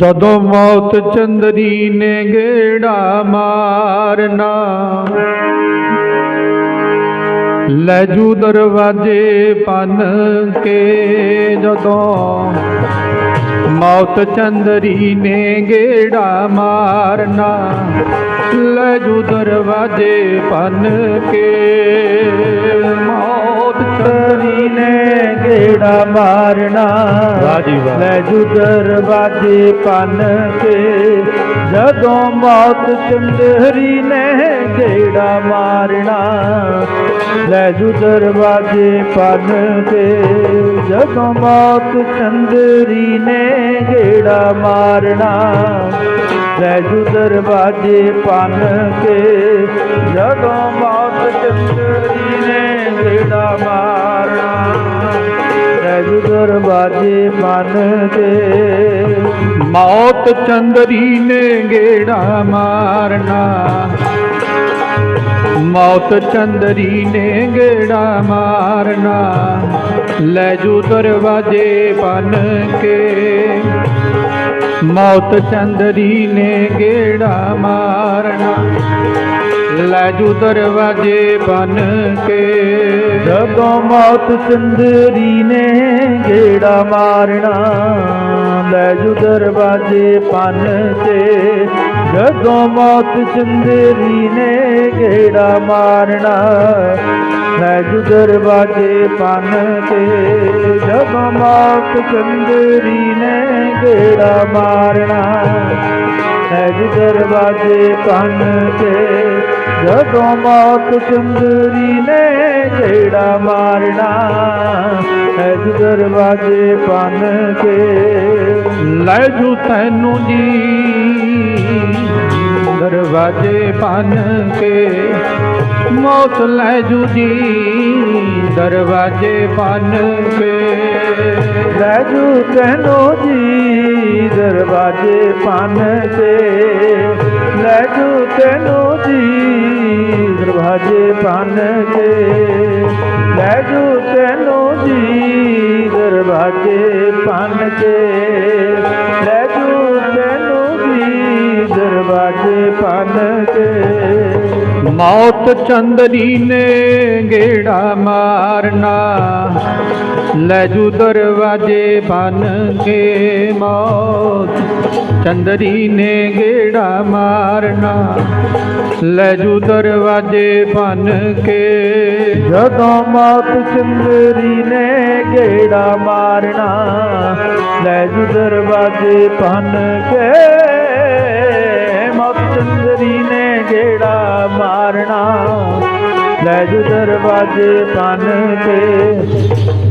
ਜਦੋਂ ਮੌਤ ਚੰਦਰੀ ਨੇ ਗੇੜਾ ਮਾਰਨਾ, ਲੈ ਜੂ ਦਰਵਾਜੇ ਪਨ ਕੇ ਜਦੋਂ ਮੌਤ ਚੰਦਰੀ ਨੇ ਗੇੜਾ ਮਾਰਨਾ, ਲੈ ਜੂ ਦਰਵਾਜੇ ਪਨ ਕੇ ਜੀ ਵਾਹ। ਲੈ ਜੂ ਦਰਵਾਜੇ ਪੰਨ ਕੇ ਜਦੋਂ ਮੌਤ ਚੰਦਰੀ ਨੇ ਗੇੜਾ ਮਾਰਨਾ। ਲੈ ਜੂ ਦਰਵਾਜੇ ਪੰਨ ਕੇ ਜਦੋਂ ਮੌਤ ਚੰਦਰੀ ਨੇ ਗੇੜਾ ਮਾਰਨਾ। ਲੈ ਜੂ ਦਰਵਾਜੇ ਪੰਨ ਕੇ ਜਦੋਂ ਮੌਤ ਚੰਦਰੀ ਨੇ ਗੇੜਾ ਮਾਰਨਾ। ਲੈ ਜੂ ਦਰਵਾਜੇ ਪੰਨ ਕੇ ਮੌਤ ਚੰਦਰੀ ਨੇ ਗੇੜਾ ਮਾਰਨਾ। ਮੌਤ ਚੰਦਰੀ ਨੇ ਗੇੜਾ ਮਾਰਨਾ। ਲੈ ਜੂ ਦਰਵਾਜੇ ਬਨ ਕੇ। ਮੌਤ ਚੰਦਰੀ ਨੇ ਗੇੜਾ ਮਾਰਨਾ। ਲੈ ਜੂ ਦਰਵਾਜੇ ਬਨ ਕੇ। ਜਦੋਂ ਮੌਤ ਚੰਦਰੀ ਨੇ ਗੇੜਾ ਮਾਰਨਾ। ਲੈ ਜੂ ਦਰਵਾਜੇ ਪੰਨ ਤੇ ਜਦੋਂ ਮੌਤ ਚੰਦਰੀ ਨੇ ਗੇੜਾ ਮਾਰਨਾ। ਲੈ ਜੂ ਦਰਵਾਜੇ ਪੰਨ ਤੇ ਜਦੋਂ ਮੌਤ ਚੰਦਰੀ ਨੇ ਗੇੜਾ ਮਾਰਨਾ। ਹੈ ਦਰਵਾਜੇ ਪੰਨ ਤੇ ਜਦੋਂ ਮੌਤ ਚੰਦਰੀ ਨੇ ਗੇੜਾ ਮਾਰਨਾ ਹੈ ਜੀ ਦਰਵਾਜੇ ਪੰਨ ਕੇ ਲੈ ਜੂ ਤੈਨੂੰ ਜੀ ਦਰਵਾਜੇ ਬਨ ਕੇ ਮੌਤ ਲੈ ਜੂ ਜੀ ਦਰਵਾਜੇ ਬਨ ਕੇ ਲੈ ਜੂ ਤੈਨੂੰ ਜੀ ਦਰਵਾਜੇ ਪੰਨ ਕੇ ਲੈ ਜੂ ਤੈਨੂੰ ਜੀ ਦਰਵਾਜੇ ਪੰਨ ਕੇ ਲੈ ਜੂ ਤੈਨੂੰ ਜੀ ਦਰਵਾਜੇ ਪੰਨ ਕੇ ਲੈ ਜੂ ਤੈਨੂੰ ਜੀ ਦਰਵਾਜੇ ਪੰਨ ਕੇ ਮੌਤ ਚੰਦਰੀ ਨੇ ਗੇੜਾ ਮਾਰਨਾ। ਲੈ ਜੂ ਦਰਵਾਜੇ ਬਨ ਕੇ ਮੌਤ। ਚੰਦਰੀ ਨੇ ਗੇੜਾ ਮਾਰਨਾ। ਲੈ ਜੂ ਦਰਵਾਜੇ ਬਨ ਕੇ। ਜਦੋਂ ਮੌਤ ਚੰਦਰੀ ਨੇ ਗੇੜਾ ਮਾਰਨਾ, ਲੈ ਜੂ ਦਰਵਾਜੇ ਭੰਨ ਕੇ। ਮੌਤ ਚੰਦਰੀ ਨੇ ਗੇੜਾ ਮਾਰਨਾ, ਲੈ ਜੂ ਦਰਵਾਜੇ ਭੰਨ ਕੇ।